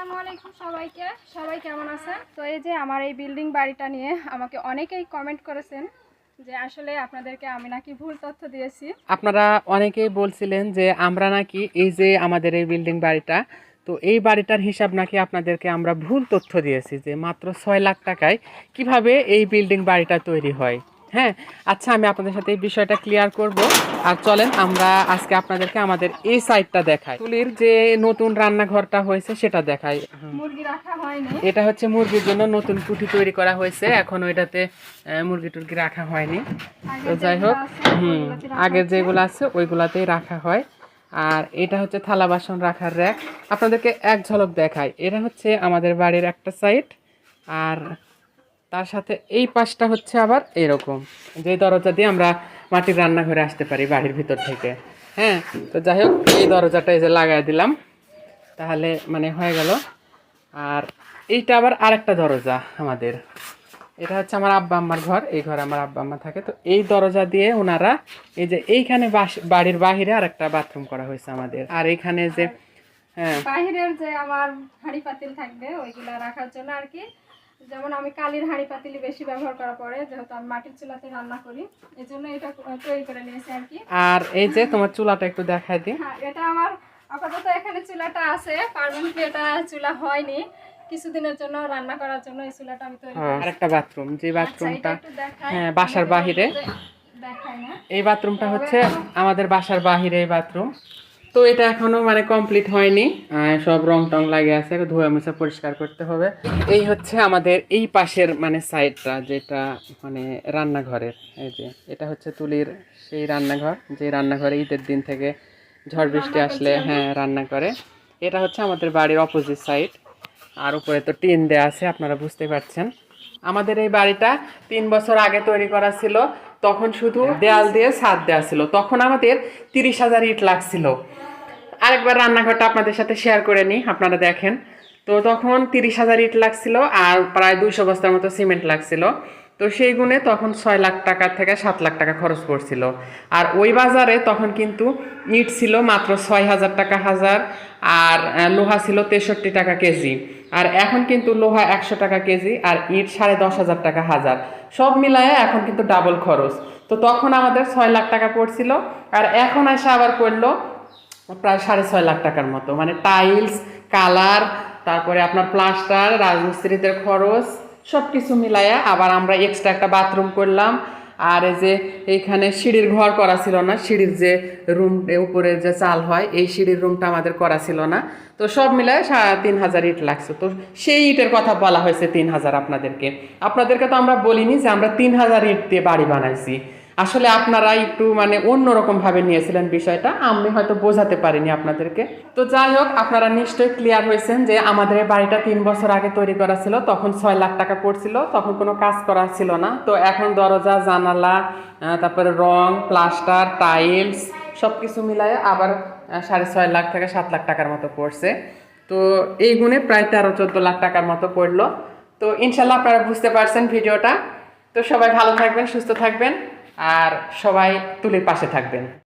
আসসালামু আলাইকুম সবাইকে। সবাই কেমন আছেন? তো এই যে আমার এই বিল্ডিং বাড়িটা নিয়ে আমাকে অনেকেই কমেন্ট করেছেন যে আসলে আপনাদেরকে আমি নাকি ভুল তথ্য দিয়েছি। আপনারা অনেকেই বলছিলেন যে আমরা নাকি এই যে আমাদের এই বিল্ডিং বাড়িটা, তো এই বাড়িটার হিসাব নাকি আপনাদেরকে আমরা ভুল তথ্য দিয়েছি যে মাত্র ছয় লাখ টাকায় কীভাবে এই বিল্ডিং বাড়িটা তৈরি হয়। হ্যাঁ আচ্ছা আমি আপনাদের সাথে এই বিষয়টা ক্লিয়ার করব। আর চলেন আমরা আজকে আপনাদেরকে আমাদের এই সাইডটা দেখাই। তুলির যে নতুন রান্নাঘরটা হয়েছে সেটা দেখাই। মুরগি রাখা হয়নি। এটা হচ্ছে মুরগির জন্য নতুন কুঠি তৈরি করা হয়েছে। এখন ওইটাতে মুরগি টুরগি রাখা হয়নি। তো যাই হোক হুম আগের যেগুলো আছে ওইগুলাতেই রাখা হয়। আর এটা হচ্ছে থালা বাসন রাখার র্যাক আপনাদেরকে এক ঝলক দেখায় এটা হচ্ছে আমাদের বাড়ির একটা সাইড আর তার সাথে এই পাশটা হচ্ছে আবার এরকম। যে দরজা দিয়ে আমরা মাটির রান্নাঘরে আসতে পারি বাড়ির ভিতর থেকে। হ্যাঁ তো যাই হোক, এই দরজাটা এই যে লাগাই দিলাম। তাহলে মানে হয়ে গেল। আর এইটা আবার আরেকটা দরজা আমাদের। এটা হচ্ছে আমার আব্বা আম্মার ঘর, এই ঘরে আমার আব্বা আম্মা থাকে। তো এই দরজা দিয়ে ওনারা এই যে এইখানে বাড়ির বাহিরে আর একটা বাথরুম করা হয়েছে আমাদের। আর এইখানে যে হ্যাঁ। বাহিরের যে আমার হাঁড়ি পাতিল থাকবে, ওইগুলা রাখার জন্য আর কি। যেমন আমি কালির হাঁড়ি পাতিলি বেশি ব্যবহার করা পড়ে যেহেতু আমি মাটির চুলাতে রান্না করি এই জন্য এটা তৈরি করে নিয়েছি আর কি। আর এই যে তোমার চুলাটা একটু দেখাই দিই। হ্যাঁ এটা আমার আপাতত এখানে চুলাটা আছে পারমানেন্টলি এটা চুলা হয়নি। কিছুদিনের জন্য রান্না করার জন্য এই চুলাটা আমি তৈরি আর একটা বাথরুম যে আচ্ছা, বাথরুমটা হ্যাঁ বাসার বাহিরে। এই বাথরুমটা হচ্ছে আমাদের বাসার বাহিরে এই বাথরুম তো এটা এখনও মানে কমপ্লিট হয়নি। সব রং টং লাগে আছে ধোয়া মুছে পরিষ্কার করতে হবে। এই হচ্ছে আমাদের এই পাশের মানে সাইডটা যেটা মানে রান্নাঘরের। এই যে এটা হচ্ছে তুলির সেই রান্নাঘর যে রান্নাঘরে ঈদের দিন থেকে ঝড় বৃষ্টি আসলে হ্যাঁ রান্না করে। এটা হচ্ছে আমাদের বাড়ির অপোজিট সাইড আর উপরে তো টিন দেওয়া আছে আপনারা বুঝতে পারছেন। আমাদের এই বাড়িটা তিন বছর আগে তৈরি করা ছিল। তখন শুধু দেয়াল দিয়ে ছাদ দেওয়া ছিল। তখন আমাদের তিরিশ হাজার ইট লাগছিল। আরেকবার রান্নাঘরটা আপনাদের সাথে শেয়ার করে নিই, আপনারা দেখেন। তো তখন তিরিশ হাজার ইট লাগছিল আর প্রায় দুইশো বস্তার মতো সিমেন্ট লাগছিল। তো সেই গুণে তখন ছয় লাখ টাকা থেকে সাত লাখ টাকা খরচ পড়ছিল। আর ওই বাজারে তখন কিন্তু ইট ছিল মাত্র ছয় হাজার টাকা হাজার আর লোহা ছিল তেষট্টি টাকা কেজি। আর এখন কিন্তু লোহা একশো টাকা কেজি আর ইট সাড়ে দশ হাজার টাকা হাজার। সব মিলায়ে এখন কিন্তু ডাবল খরচ। তো তখন আমাদের ছয় লাখ টাকা পড়ছিল আর এখন এসে আবার পড়ল প্রায় সাড়ে ছয় লাখ টাকার মতো। মানে টাইলস কালার তারপরে আপনার প্লাস্টার রাজমিস্ত্রিদের খরচ সব কিছু মিলাইয়া আবার আমরা এক্সট্রা একটা বাথরুম করলাম। আর এই যে এইখানে সিঁড়ির ঘর করা ছিল না, সিঁড়ির যে রুম উপরে যে চাল হয়, এই সিঁড়ির রুমটা আমাদের করা ছিল না। তো সব মিলায় সাড়ে তিন হাজার ইট লাগছে। তো সেই ইটের কথা বলা হয়েছে তিন হাজার আপনাদেরকে। আপনাদেরকে তো আমরা বলিনি যে আমরা তিন হাজার ইট দিয়ে বাড়ি বানাইছি। আসলে আপনারা একটু মানে অন্যরকম ভাবে নিয়েছিলেন বিষয়টা। আমি হয়তো বোঝাতে পারিনি আপনাদেরকে। তো যাই হোক, আপনারা নিশ্চয়ই ক্লিয়ার হয়েছেন যে আমাদের বাড়িটা তিন বছর আগে তৈরি করা ছিল, তখন ছয় লাখ টাকা পড়ছিল, তখন কোনো কাজ করা ছিল না। তো এখন দরজা, জানালা তারপরে রং প্লাস্টার টাইলস সব কিছু মিলায়ে আবার সাড়ে ছয় লাখ থেকে সাত লাখ টাকার মতো পড়ছে। তো এই গুণে প্রায় তেরো, চোদ্দ লাখ টাকার মতো পড়ল। তো ইনশাল্লাহ আপনারা বুঝতে পারছেন ভিডিওটা। তো সবাই ভালো থাকবেন, সুস্থ থাকবেন। আর সবাই তুলির পাশে থাকবেন।